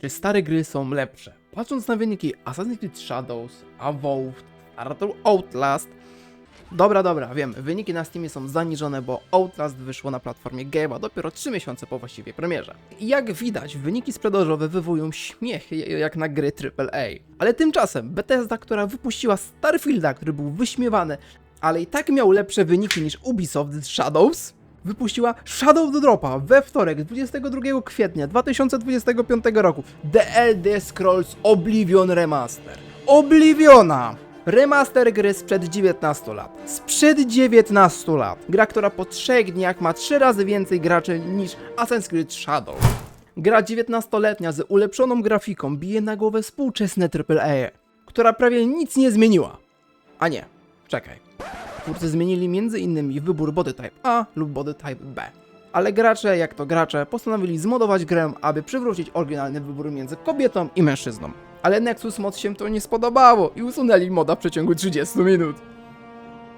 czy stare gry są lepsze. Patrząc na wyniki Assassin's Creed Shadows, Evolved, Arthur Outlast, Dobra, dobra, wiem, wyniki na Steamie są zaniżone, bo Outlast wyszło na platformie Game'a dopiero 3 miesiące po właściwie premierze. Jak widać, wyniki sprzedażowe wywołują śmiech jak na gry AAA. Ale tymczasem Bethesda, która wypuściła Starfielda, który był wyśmiewany, ale i tak miał lepsze wyniki niż Ubisoft Shadows, wypuściła Shadow the Dropa we wtorek 22 kwietnia 2025 roku The Elder Scrolls Oblivion Remaster. Obliviona! Remaster gry sprzed 19 lat. Sprzed 19 lat. Gra, która po 3 dniach ma 3 razy więcej graczy niż Assassin's Creed Shadow. Gra 19-letnia z ulepszoną grafiką bije na głowę współczesne AAA, która prawie nic nie zmieniła. A nie, czekaj. Twórcy zmienili m.in. wybór body type A lub body type B. Ale gracze, jak to gracze, postanowili zmodować grę, aby przywrócić oryginalny wybór między kobietą i mężczyzną. Ale Nexus Mod się to nie spodobało i usunęli moda w przeciągu 30 minut.